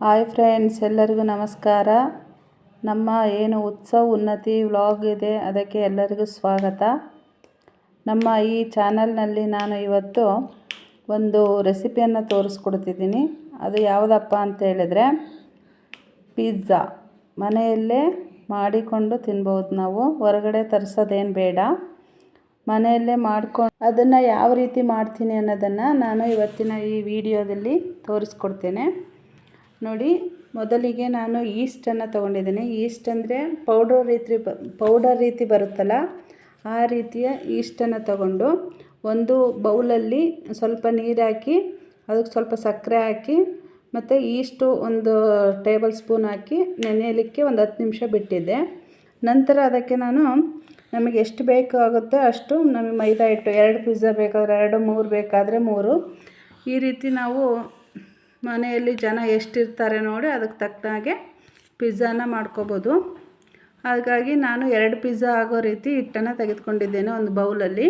Hi friends, ಎಲ್ಲರಿಗೂ ನಮಸ್ಕಾರ. ನಮ್ಮ ಏನು ಉತ್ಸವ ಉನ್ನತಿ ವ್ಲಾಗ್ ಇದೆ, ಅದಕ್ಕೆ ಎಲ್ಲರಿಗೂ ಸ್ವಾಗತ. ನಮ್ಮ ಈ ಚಾನಲ್ನಲ್ಲಿ ನಾನು ಇವತ್ತು ಒಂದು ರೆಸಿಪಿಯನ್ನು ತೋರಿಸ್ಕೊಡ್ತಿದ್ದೀನಿ. ಅದು ಯಾವುದಪ್ಪ ಅಂತ ಹೇಳಿದ್ರೆ, ಪಿಜ್ಜಾ. ಮನೆಯಲ್ಲೇ ಮಾಡಿಕೊಂಡು ತಿನ್ಬೋದು ನಾವು, ಹೊರಗಡೆ ತರಿಸೋದೇನು ಬೇಡ. ಮನೆಯಲ್ಲೇ ಮಾಡ್ಕೊಂಡು ಅದನ್ನು ಯಾವ ರೀತಿ ಮಾಡ್ತೀನಿ ಅನ್ನೋದನ್ನು ನಾನು ಇವತ್ತಿನ ಈ ವಿಡಿಯೋದಲ್ಲಿ ತೋರಿಸ್ಕೊಡ್ತೇನೆ. ನೋಡಿ, ಮೊದಲಿಗೆ ನಾನು ಈಸ್ಟನ್ನು ತೊಗೊಂಡಿದ್ದೀನಿ. ಈಸ್ಟ್ ಅಂದರೆ ಪೌಡರ್ ರೀತಿ ಬ ಪೌಡರ್ ರೀತಿ ಬರುತ್ತಲ್ಲ, ಆ ರೀತಿಯ ಈಸ್ಟನ್ನು ತಗೊಂಡು ಒಂದು ಬೌಲಲ್ಲಿ ಸ್ವಲ್ಪ ನೀರು ಹಾಕಿ, ಅದಕ್ಕೆ ಸ್ವಲ್ಪ ಸಕ್ಕರೆ ಹಾಕಿ, ಮತ್ತು ಈಸ್ಟು ಒಂದು ಟೇಬಲ್ ಸ್ಪೂನ್ ಹಾಕಿ ನೆನೆಯಲಿಕ್ಕೆ ಒಂದು ಹತ್ತು ನಿಮಿಷ ಬಿಟ್ಟಿದ್ದೆ. ನಂತರ ಅದಕ್ಕೆ ನಾನು ನಮಗೆ ಎಷ್ಟು ಬೇಕಾಗುತ್ತೆ ಅಷ್ಟು ನಮಗೆ ಮೈದಾ ಹಿಟ್ಟು, ಎರಡು ಪಿಜ್ಜಾ ಬೇಕಾದರೆ ಎರಡು, ಮೂರು ಬೇಕಾದರೆ ಮೂರು. ಈ ರೀತಿ ನಾವು ಮನೆಯಲ್ಲಿ ಜನ ಎಷ್ಟಿರ್ತಾರೆ ನೋಡಿ ಅದಕ್ಕೆ ತಕ್ಕನಾಗೆ ಪಿಜ್ಜಾನ ಮಾಡ್ಕೋಬೋದು. ಹಾಗಾಗಿ ನಾನು ಎರಡು ಪಿಜ್ಜಾ ಆಗೋ ರೀತಿ ಹಿಟ್ಟನ್ನು ತೆಗೆದುಕೊಂಡಿದ್ದೇನೆ ಒಂದು ಬೌಲಲ್ಲಿ.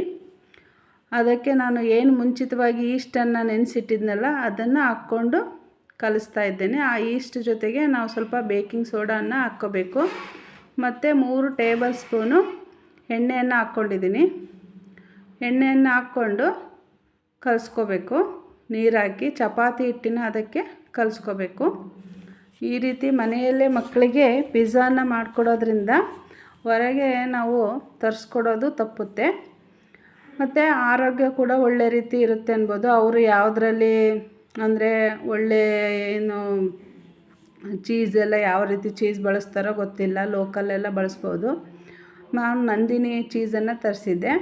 ಅದಕ್ಕೆ ನಾನು ಏನು ಮುಂಚಿತವಾಗಿ ಈಸ್ಟನ್ನು ನೆನೆಸಿಟ್ಟಿದ್ನಲ್ಲ ಅದನ್ನು ಹಾಕ್ಕೊಂಡು ಕಲಿಸ್ತಾ ಇದ್ದೇನೆ. ಆ ಈಸ್ಟ್ ಜೊತೆಗೆ ನಾವು ಸ್ವಲ್ಪ ಬೇಕಿಂಗ್ ಸೋಡಾನ ಹಾಕ್ಕೋಬೇಕು. ಮತ್ತು ಮೂರು ಟೇಬಲ್ ಸ್ಪೂನು ಎಣ್ಣೆಯನ್ನು ಹಾಕ್ಕೊಂಡಿದ್ದೀನಿ. ಎಣ್ಣೆಯನ್ನು ಹಾಕ್ಕೊಂಡು ಕಲಿಸ್ಕೋಬೇಕು. ನೀರು ಹಾಕಿ ಚಪಾತಿ ಹಿಟ್ಟಿನ ಅದಕ್ಕೆ ಕಲಿಸ್ಕೋಬೇಕು. ಈ ರೀತಿ ಮನೆಯಲ್ಲೇ ಮಕ್ಕಳಿಗೆ ಪಿಜ್ಜಾನ ಮಾಡಿಕೊಡೋದ್ರಿಂದ ಹೊರಗೆ ನಾವು ತರಿಸ್ಕೊಡೋದು ತಪ್ಪುತ್ತೆ. ಮತ್ತು ಆರೋಗ್ಯ ಕೂಡ ಒಳ್ಳೆ ರೀತಿ ಇರುತ್ತೆ ಅನ್ಬೋದು. ಅವರು ಯಾವುದರಲ್ಲಿ ಅಂದರೆ ಒಳ್ಳೆ ಏನು ಚೀಸ್ ಎಲ್ಲ ಯಾವ ರೀತಿ ಚೀಸ್ ಬಳಸ್ತಾರೋ ಗೊತ್ತಿಲ್ಲ. ಲೋಕಲೆಲ್ಲ ಬಳಸ್ಬೋದು. ನಾನು ನಂದಿನಿ ಚೀಸನ್ನು ತರಿಸಿದ್ದೆ.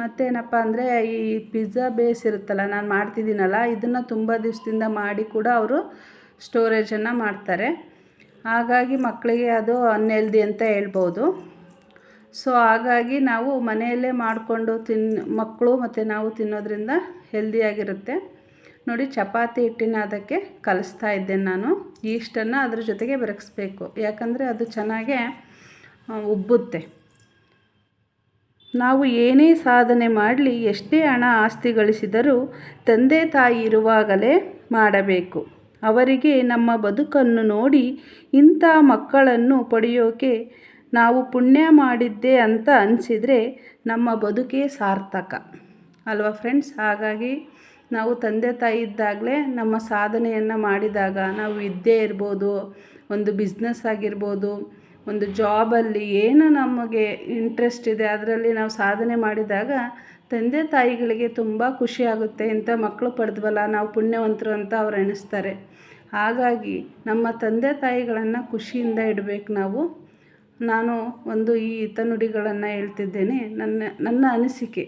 ಮತ್ತೇನಪ್ಪ ಅಂದರೆ ಈ ಪಿಜ್ಜಾ ಬೇಸ್ ಇರುತ್ತಲ್ಲ, ನಾನು ಮಾಡ್ತಿದ್ದೀನಲ್ಲ, ಇದನ್ನು ತುಂಬ ದಿವಸದಿಂದ ಮಾಡಿ ಕೂಡ ಅವರು ಸ್ಟೋರೇಜನ್ನು ಮಾಡ್ತಾರೆ. ಹಾಗಾಗಿ ಮಕ್ಕಳಿಗೆ ಅದು ಅನ್ಹೆಲ್ದಿ ಅಂತ ಹೇಳ್ಬೋದು. ಸೊ ಹಾಗಾಗಿ ನಾವು ಮನೆಯಲ್ಲೇ ಮಾಡಿಕೊಂಡು ತಿನ್, ಮಕ್ಕಳು ಮತ್ತು ನಾವು ತಿನ್ನೋದ್ರಿಂದ ಹೆಲ್ದಿಯಾಗಿರುತ್ತೆ ನೋಡಿ, ಚಪಾತಿ ಹಿಟ್ಟಿನ ಅದಕ್ಕೆ ಕಲಿಸ್ತಾ ಇದ್ದೇನೆ ನಾನು. ಈಸ್ಟನ್ನು ಅದ್ರ ಜೊತೆಗೆ ಬೆರಗಿಸ್ಬೇಕು. ಯಾಕಂದರೆ ಅದು ಚೆನ್ನಾಗೆ ಉಬ್ಬುತ್ತೆ. ನಾವು ಏನೇ ಸಾಧನೆ ಮಾಡಲಿ, ಎಷ್ಟೇ ಹಣ ಆಸ್ತಿ ಗಳಿಸಿದರೂ ತಂದೆ ತಾಯಿ ಇರುವಾಗಲೇ ಮಾಡಬೇಕು. ಅವರಿಗೆ ನಮ್ಮ ಬದುಕನ್ನು ನೋಡಿ ಇಂಥ ಮಕ್ಕಳನ್ನು ಪಡೆಯೋಕೆ ನಾವು ಪುಣ್ಯ ಮಾಡಿದ್ದೆ ಅಂತ ಅನಿಸಿದರೆ ನಮ್ಮ ಬದುಕೇ ಸಾರ್ಥಕ. ಅಲ್ವಾ ಫ್ರೆಂಡ್ಸ್? ಹಾಗಾಗಿ ನಾವು ತಂದೆ ತಾಯಿ ಇದ್ದಾಗಲೇ ನಮ್ಮ ಸಾಧನೆಯನ್ನು ಮಾಡಿದಾಗ ನಾವು ವಿದ್ಯೆ ಇರ್ಬೋದು, ಒಂದು ಬಿಸ್ನೆಸ್ ಆಗಿರ್ಬೋದು ಒಂದು ಜಾಬಲ್ಲಿ ಏನು ನಮಗೆ ಇಂಟ್ರೆಸ್ಟ್ ಇದೆ, ಅದರಲ್ಲಿ ನಾವು ಸಾಧನೆ ಮಾಡಿದಾಗ ತಂದೆ ತಾಯಿಗಳಿಗೆ ತುಂಬ ಖುಷಿಯಾಗುತ್ತೆ ಅಂತ ಮಕ್ಕಳು ಪಡೆದ್ವಲ್ಲ, ನಾವು ಪುಣ್ಯವಂತರು ಅಂತ ಅವ್ರು ಎಣಿಸ್ತಾರೆ. ಹಾಗಾಗಿ ನಮ್ಮ ತಂದೆ ತಾಯಿಗಳನ್ನು ಖುಷಿಯಿಂದ ಇಡಬೇಕು ನಾವು. ನಾನು ಒಂದು ಈ ಹಿತನುಡಿಗಳನ್ನು ಹೇಳ್ತಿದ್ದೇನೆ, ನನ್ನ ನನ್ನ ಅನಿಸಿಕೆ.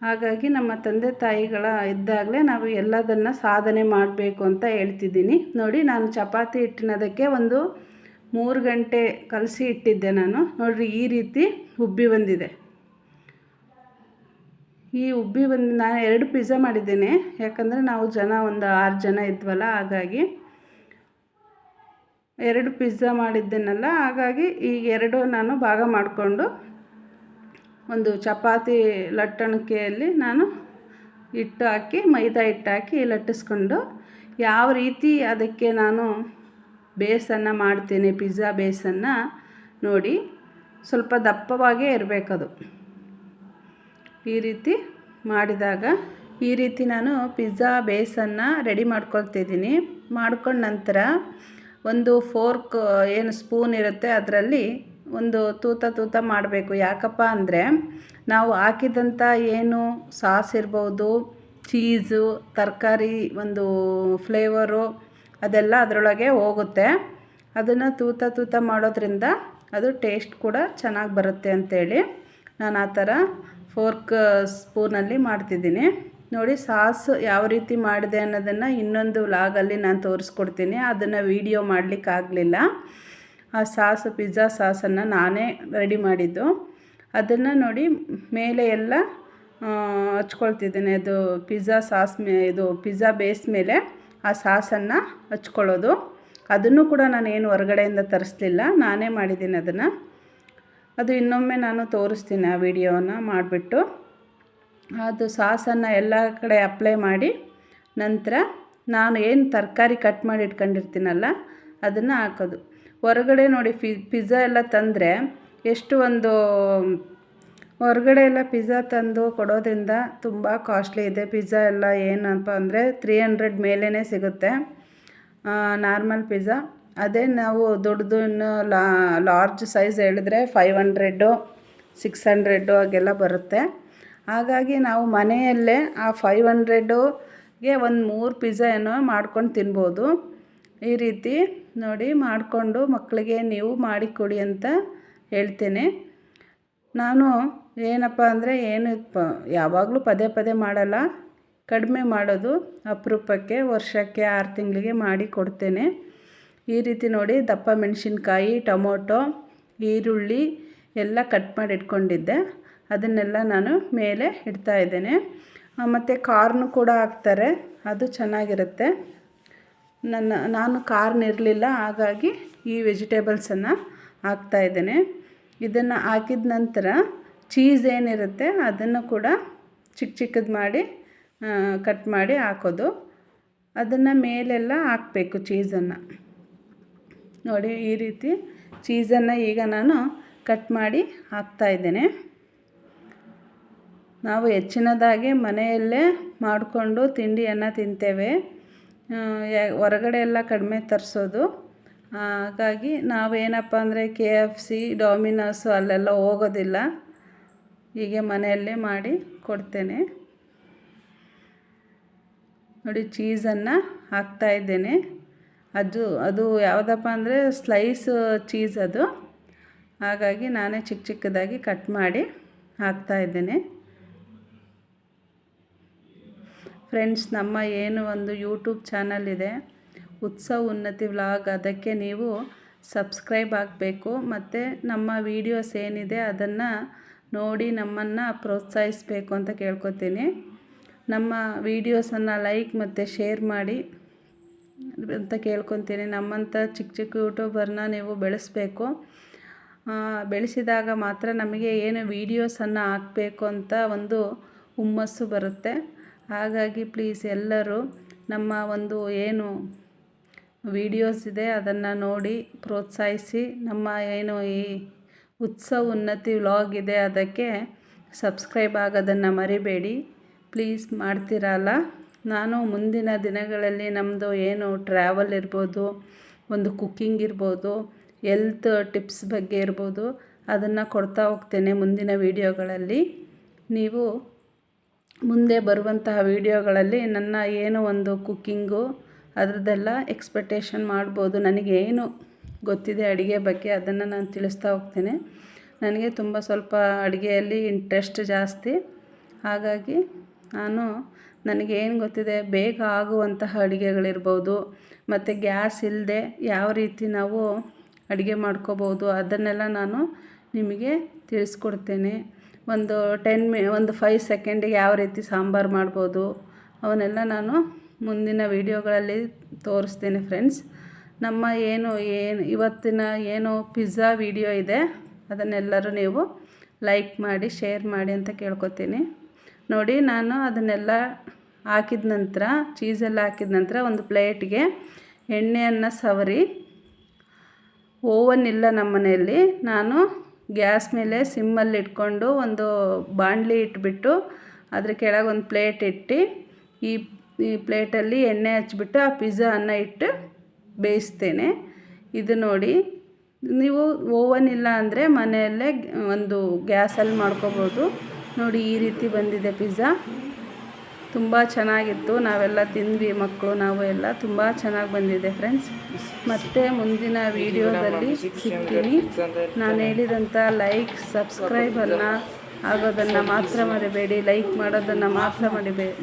ಹಾಗಾಗಿ ನಮ್ಮ ತಂದೆ ತಾಯಿಗಳ ಇದ್ದಾಗಲೇ ನಾವು ಎಲ್ಲದನ್ನು ಸಾಧನೆ ಮಾಡಬೇಕು ಅಂತ ಹೇಳ್ತಿದ್ದೀನಿ. ನೋಡಿ, ನಾನು ಚಪಾತಿ ಹಿಟ್ಟಿನದಕ್ಕೆ ಒಂದು ಮೂರು ಗಂಟೆ ಕಲಸಿ ಇಟ್ಟಿದ್ದೆ ನಾನು. ನೋಡಿರಿ, ಈ ರೀತಿ ಉಬ್ಬಿ ಬಂದಿದೆ. ಈ ಉಬ್ಬಿ ಬಂದು, ನಾನು ಎರಡು ಪಿಜ್ಜಾ ಮಾಡಿದ್ದೇನೆ. ಯಾಕಂದರೆ ನಾವು ಜನ, ಒಂದು ಆರು ಜನ ಇದ್ವಲ್ಲ, ಹಾಗಾಗಿ ಎರಡು ಪಿಜ್ಜಾ ಮಾಡಿದ್ದೇನಲ್ಲ, ಹಾಗಾಗಿ ಈ ಎರಡು ನಾನು ಭಾಗ ಮಾಡಿಕೊಂಡು ಒಂದು ಚಪಾತಿ ಲಟ್ಟಣಿಕೆಯಲ್ಲಿ ನಾನು ಹಿಟ್ಟು ಹಾಕಿ, ಮೈದಾ ಹಿಟ್ಟು ಹಾಕಿ ಲಟ್ಟಿಸ್ಕೊಂಡು, ಯಾವ ರೀತಿ ಅದಕ್ಕೆ ನಾನು ಬೇಸನ್ನು ಮಾಡ್ತೇನೆ, ಪಿಜ್ಜಾ ಬೇಸನ್ನು ನೋಡಿ ಸ್ವಲ್ಪ ದಪ್ಪವಾಗೇ ಇರಬೇಕದು. ಈ ರೀತಿ ಮಾಡಿದಾಗ ಈ ರೀತಿ ನಾನು ಪಿಜ್ಜಾ ಬೇಸನ್ನು ರೆಡಿ ಮಾಡ್ಕೊಳ್ತಿದ್ದೀನಿ. ಮಾಡ್ಕೊಂಡ ನಂತರ ಒಂದು ಫೋರ್ಕ್, ಏನು ಸ್ಪೂನ್ ಇರುತ್ತೆ ಅದರಲ್ಲಿ ಒಂದು ತೂತ ತೂತ ಮಾಡಬೇಕು. ಯಾಕಪ್ಪ ಅಂದರೆ ನಾವು ಹಾಕಿದಂಥ ಏನು ಸಾಸ್ ಇರ್ಬೋದು, ಚೀಸು, ತರಕಾರಿ ಒಂದು ಫ್ಲೇವರು ಅದೆಲ್ಲ ಅದರೊಳಗೆ ಹೋಗುತ್ತೆ. ಅದನ್ನು ತೂತ ತೂತ ಮಾಡೋದ್ರಿಂದ ಅದು ಟೇಸ್ಟ್ ಕೂಡ ಚೆನ್ನಾಗಿ ಬರುತ್ತೆ ಅಂಥೇಳಿ ನಾನು ಆ ಥರ ಫೋರ್ಕ್ ಸ್ಪೂನಲ್ಲಿ ಮಾಡ್ತಿದ್ದೀನಿ. ನೋಡಿ ಸಾಸ್ ಯಾವ ರೀತಿ ಮಾಡಿದೆ ಅನ್ನೋದನ್ನು ಇನ್ನೊಂದು ವ್ಲಾಗಲ್ಲಿ ನಾನು ತೋರಿಸ್ಕೊಡ್ತೀನಿ. ಅದನ್ನು ವೀಡಿಯೋ ಮಾಡಲಿಕ್ಕಾಗಲಿಲ್ಲ ಆ ಸಾಸು, ಪಿಜ್ಜಾ ಸಾಸನ್ನು ನಾನೇ ರೆಡಿ ಮಾಡಿದ್ದು. ಅದನ್ನು ನೋಡಿ ಮೇಲೆ ಎಲ್ಲ ಹಚ್ಕೊಳ್ತಿದ್ದೀನಿ. ಅದು ಪಿಜ್ಜಾ ಸಾಸ್ ಮೇ, ಇದು ಪಿಜ್ಜಾ ಬೇಸ್ ಮೇಲೆ ಆ ಸಾಸನ್ನು ಹಚ್ಕೊಳ್ಳೋದು. ಅದನ್ನು ಕೂಡ ನಾನು ಏನು ಹೊರಗಡೆಯಿಂದ ತರಿಸ್ಲಿಲ್ಲ. ನಾನೇ ಮಾಡಿದ್ದೀನಿ ಅದನ್ನು. ಅದು ಇನ್ನೊಮ್ಮೆ ನಾನು ತೋರಿಸ್ತೀನಿ ಆ ವಿಡಿಯೋನ ಮಾಡಿಬಿಟ್ಟು. ಅದು ಸಾಸನ್ನು ಎಲ್ಲ ಕಡೆ ಅಪ್ಲೈ ಮಾಡಿ ನಂತರ ನಾನು ಏನು ತರಕಾರಿ ಕಟ್ ಮಾಡಿ ಇಟ್ಕೊಂಡಿರ್ತೀನಲ್ಲ, ಅದನ್ನು ಹಾಕೋದು. ಹೊರಗಡೆ ನೋಡಿ ಫಿ, ಪಿಜ್ಜಾ ಎಲ್ಲ ತಂದರೆ ಎಷ್ಟು ಒಂದು ಹೊರಗಡೆ ಎಲ್ಲ ಪಿಜ್ಜಾ ತಂದು ಕೊಡೋದ್ರಿಂದ ತುಂಬ ಕಾಸ್ಟ್ಲಿ ಇದೆ. ಪಿಜ್ಜಾ ಎಲ್ಲ ಏನಪ್ಪ ಅಂದರೆ ತ್ರೀ ಹಂಡ್ರೆಡ್ ಮೇಲೇ ಸಿಗುತ್ತೆ. Normal pizza. ಅದೇ ನಾವು ದೊಡ್ಡದು ಇನ್ನು ಲಾರ್ಜ್ ಸೈಜ್ ಹೇಳಿದ್ರೆ ಫೈವ್ ಹಂಡ್ರೆಡ್ಡು ಸಿಕ್ಸ್ ಹಂಡ್ರೆಡ್ಡು ಹಾಗೆಲ್ಲ ಬರುತ್ತೆ. ಹಾಗಾಗಿ ನಾವು ಮನೆಯಲ್ಲೇ ಆ ಫೈವ್ ಹಂಡ್ರೆಡ್ಡುಗೆ ಒಂದು ಮೂರು ಪಿಜ್ಜಾ ಏನೋ ಮಾಡ್ಕೊಂಡು ತಿನ್ಬೋದು. ಈ ರೀತಿ ನೋಡಿ ಮಾಡಿಕೊಂಡು ಮಕ್ಕಳಿಗೆ ನೀವು ಮಾಡಿಕೊಡಿ ಅಂತ ಹೇಳ್ತೇನೆ. ನಾನು ಏನಪ್ಪ ಅಂದರೆ ಏನು ಯಾವಾಗಲೂ ಪದೇ ಪದೇ ಮಾಡಲ್ಲ. ಕಡಿಮೆ ಮಾಡೋದು ಅಪರೂಪಕ್ಕೆ ವರ್ಷಕ್ಕೆ ಆರು ತಿಂಗಳಿಗೆ ಮಾಡಿ ಕೊಡ್ತೇನೆ. ಈ ರೀತಿ ನೋಡಿ ದಪ್ಪ ಮೆಣಸಿನ್ಕಾಯಿ, ಟೊಮೊಟೊ, ಈರುಳ್ಳಿ ಎಲ್ಲ ಕಟ್ ಮಾಡಿ ಇಟ್ಕೊಂಡಿದ್ದೆ. ಅದನ್ನೆಲ್ಲ ನಾನು ಮೇಲೆ ಇಡ್ತಾ ಇದ್ದೇನೆ. ಮತ್ತು ಕಾರ್ನು ಕೂಡ ಹಾಕ್ತಾರೆ. ಅದು ಚೆನ್ನಾಗಿರುತ್ತೆ. ನನ್ನ, ನಾನು ಕಾರ್ನ್ ಇರಲಿಲ್ಲ, ಹಾಗಾಗಿ ಈ ವೆಜಿಟೇಬಲ್ಸನ್ನು ಹಾಕ್ತಾಯಿದ್ದೇನೆ ಇದನ್ನು ಹಾಕಿದ ನಂತರ ಚೀಸ್ ಏನಿರುತ್ತೆ ಅದನ್ನು ಕೂಡ ಚಿಕ್ಕ ಚಿಕ್ಕದು ಮಾಡಿ ಕಟ್ ಮಾಡಿ ಹಾಕೋದು. ಅದನ್ನು ಮೇಲೆಲ್ಲ ಹಾಕಬೇಕು ಚೀಸನ್ನು ನೋಡಿ ಈ ರೀತಿ ಚೀಸನ್ನು ಈಗ ನಾನು ಕಟ್ ಮಾಡಿ ಹಾಕ್ತಾಯಿದ್ದೇನೆ ನಾವು ಹೆಚ್ಚಿನದಾಗಿ ಮನೆಯಲ್ಲೇ ಮಾಡಿಕೊಂಡು ತಿಂಡಿಯನ್ನು ತಿಂತೇವೆ. ಹೊರಗಡೆ ಎಲ್ಲ ಕಡಿಮೆ ತರಿಸೋದು. ಹಾಗಾಗಿ ನಾವೇನಪ್ಪ ಅಂದರೆ ಕೆ ಎಫ್ ಸಿ, ಡಾಮಿನೋಸು ಅಲ್ಲೆಲ್ಲ ಹೋಗೋದಿಲ್ಲ. ಹೀಗೆ ಮನೆಯಲ್ಲೇ ಮಾಡಿ ಕೊಡ್ತೇನೆ. ನೋಡಿ, ಚೀಸನ್ನು ಹಾಕ್ತಾಯಿದ್ದೇನೆ ಅದು ಅದು ಯಾವುದಪ್ಪ ಅಂದರೆ ಸ್ಲೈಸ್ ಚೀಸ್ ಅದು. ಹಾಗಾಗಿ ನಾನೇ ಚಿಕ್ಕ ಚಿಕ್ಕದಾಗಿ ಕಟ್ ಮಾಡಿ ಹಾಕ್ತಾಯಿದ್ದೇನೆ ಫ್ರೆಂಡ್ಸ್, ನಮ್ಮ ಏನು ಒಂದು ಯೂಟ್ಯೂಬ್ ಚಾನಲ್ ಇದೆ ಉತ್ಸವ ಉನ್ನತಿ ವ್ಲಾಗ್ ಅದಕ್ಕೆ ನೀವು ಸಬ್ಸ್ಕ್ರೈಬ್ ಆಗಬೇಕು. ಮತ್ತು ನಮ್ಮ ವೀಡಿಯೋಸ್ ಏನಿದೆ ಅದನ್ನು ನೋಡಿ ನಮ್ಮನ್ನು ಪ್ರೋತ್ಸಾಹಿಸಬೇಕು ಅಂತ ಕೇಳ್ಕೊತೀನಿ. ನಮ್ಮ ವೀಡಿಯೋಸನ್ನು ಲೈಕ್ ಮತ್ತು ಶೇರ್ ಮಾಡಿ ಅಂತ ಕೇಳ್ಕೊತೀನಿ. ನಮ್ಮಂಥ ಚಿಕ್ಕ ಚಿಕ್ಕ ಯೂಟ್ಯೂಬರ್ನ ನೀವು ಬೆಳೆಸಬೇಕು. ಬೆಳೆಸಿದಾಗ ಮಾತ್ರ ನಮಗೆ ಏನು ವೀಡಿಯೋಸನ್ನು ಹಾಕಬೇಕು ಅಂತ ಒಂದು ಹುಮ್ಮಸ್ಸು ಬರುತ್ತೆ. ಹಾಗಾಗಿ ಪ್ಲೀಸ್ ಎಲ್ಲರೂ ನಮ್ಮ ಒಂದು ಏನು ವೀಡಿಯೋಸ್ ಇದೆ, ಅದನ್ನು ನೋಡಿ ಪ್ರೋತ್ಸಾಹಿಸಿ. ನಮ್ಮ ಏನು ಈ ಉತ್ಸವ ಉನ್ನತಿ ವ್ಲಾಗ್ ಇದೆ, ಅದಕ್ಕೆ ಸಬ್ಸ್ಕ್ರೈಬ್ ಆಗೋದನ್ನು ಮರಿಬೇಡಿ. ಪ್ಲೀಸ್ ಮಾಡ್ತೀರಲ್ಲ? ನಾನು ಮುಂದಿನ ದಿನಗಳಲ್ಲಿ ನಮ್ಮದು ಏನು ಟ್ರಾವೆಲ್ ಇರ್ಬೋದು, ಒಂದು ಕುಕ್ಕಿಂಗ್ ಇರ್ಬೋದು ಎಲ್ತ್ ಟಿಪ್ಸ್ ಬಗ್ಗೆ ಇರ್ಬೋದು, ಅದನ್ನು ಕೊಡ್ತಾ ಹೋಗ್ತೇನೆ ಮುಂದಿನ ವೀಡಿಯೋಗಳಲ್ಲಿ ನೀವು ಮುಂದೆ ಬರುವಂತಹ ವೀಡಿಯೋಗಳಲ್ಲಿ ನನ್ನ ಏನು ಒಂದು ಕುಕ್ಕಿಂಗು ಅದರದ್ದೆಲ್ಲ ಎಕ್ಸ್ಪೆಕ್ಟೇಷನ್ ಮಾಡ್ಬೋದು. ನನಗೇನು ಗೊತ್ತಿದೆ ಅಡುಗೆ ಬಗ್ಗೆ ಅದನ್ನು ನಾನು ತಿಳಿಸ್ತಾ ಹೋಗ್ತೇನೆ. ನನಗೆ ತುಂಬ ಸ್ವಲ್ಪ ಅಡುಗೆಯಲ್ಲಿ ಇಂಟ್ರೆಸ್ಟ್ ಜಾಸ್ತಿ. ಹಾಗಾಗಿ ನಾನು ನನಗೇನು ಗೊತ್ತಿದೆ, ಬೇಗ ಆಗುವಂತಹ ಅಡುಗೆಗಳಿರ್ಬೋದು, ಮತ್ತು ಗ್ಯಾಸ್ ಇಲ್ಲದೆ ಯಾವ ರೀತಿ ನಾವು ಅಡುಗೆ ಮಾಡ್ಕೋಬೋದು ಅದನ್ನೆಲ್ಲ ನಾನು ನಿಮಗೆ ತಿಳಿಸ್ಕೊಡ್ತೇನೆ. ಒಂದು ಟೆನ್ ಮಿ ಒಂದು ಫೈವ್ ಸೆಕೆಂಡಿಗೆ ಯಾವ ರೀತಿ ಸಾಂಬಾರು ಮಾಡ್ಬೋದು, ಅವನ್ನೆಲ್ಲ ನಾನು ಮುಂದಿನ ವೀಡಿಯೋಗಳಲ್ಲಿ ತೋರಿಸ್ತೀನಿ ಫ್ರೆಂಡ್ಸ್ ನಮ್ಮ ಏನು ಏನು, ಇವತ್ತಿನ ಏನು ಪಿಜ್ಜಾ ವಿಡಿಯೋ ಇದೆ, ಅದನ್ನೆಲ್ಲರೂ ನೀವು ಲೈಕ್ ಮಾಡಿ ಶೇರ್ ಮಾಡಿ ಅಂತ ಕೇಳ್ಕೊತೀನಿ. ನೋಡಿ, ನಾನು ಅದನ್ನೆಲ್ಲ ಹಾಕಿದ ನಂತರ ಚೀಸೆಲ್ಲ ಹಾಕಿದ ನಂತರ ಒಂದು ಪ್ಲೇಟ್ಗೆ ಎಣ್ಣೆಯನ್ನು ಸವರಿ ಓವನ್ ಇಲ್ಲ ನಮ್ಮ ಮನೆಯಲ್ಲಿ, ನಾನು ಗ್ಯಾಸ್ ಮೇಲೆ ಸಿಮ್ಮಲ್ಲಿ ಇಟ್ಕೊಂಡು ಒಂದು ಬಾಣಲಿ ಇಟ್ಬಿಟ್ಟು, ಅದ್ರ ಕೆಳಗೆ ಒಂದು ಪ್ಲೇಟ್ ಇಟ್ಟು, ಈ ಈ ಪ್ಲೇಟಲ್ಲಿ ಎಣ್ಣೆ ಹಚ್ಬಿಟ್ಟು ಆ ಪಿಜ್ಜಾನ ಇಟ್ಟು ಬೇಯಿಸ್ತೇನೆ. ಇದು ನೋಡಿ, ನೀವು ಓವನ್ ಇಲ್ಲ ಅಂದರೆ ಮನೆಯಲ್ಲೇ ಒಂದು ಗ್ಯಾಸಲ್ಲಿ ಮಾಡ್ಕೋಬೋದು. ನೋಡಿ, ಈ ರೀತಿ ಬಂದಿದೆ ಪಿಜ್ಜಾ. ತುಂಬ ಚೆನ್ನಾಗಿತ್ತು. ನಾವೆಲ್ಲ ತಿಂದ್ವಿ, ಮಕ್ಕಳು, ನಾವು ಎಲ್ಲ ತುಂಬ ಚೆನ್ನಾಗಿ ಬಂದಿದೆ ಫ್ರೆಂಡ್ಸ್. ಮತ್ತೆ ಮುಂದಿನ ವಿಡಿಯೋದಲ್ಲಿ ಸಿಗ್ತೀನಿ. ನಾನು ಹೇಳಿದಂಥ ಲೈಕ್ ಸಬ್ಸ್ಕ್ರೈಬನ್ನು ಆಗೋದನ್ನು ಮಾತ್ರ ಮರಿಬೇಡಿ. ಲೈಕ್ ಮಾಡೋದನ್ನು ಮಾತ್ರ ಮರಿಬೇಡಿ.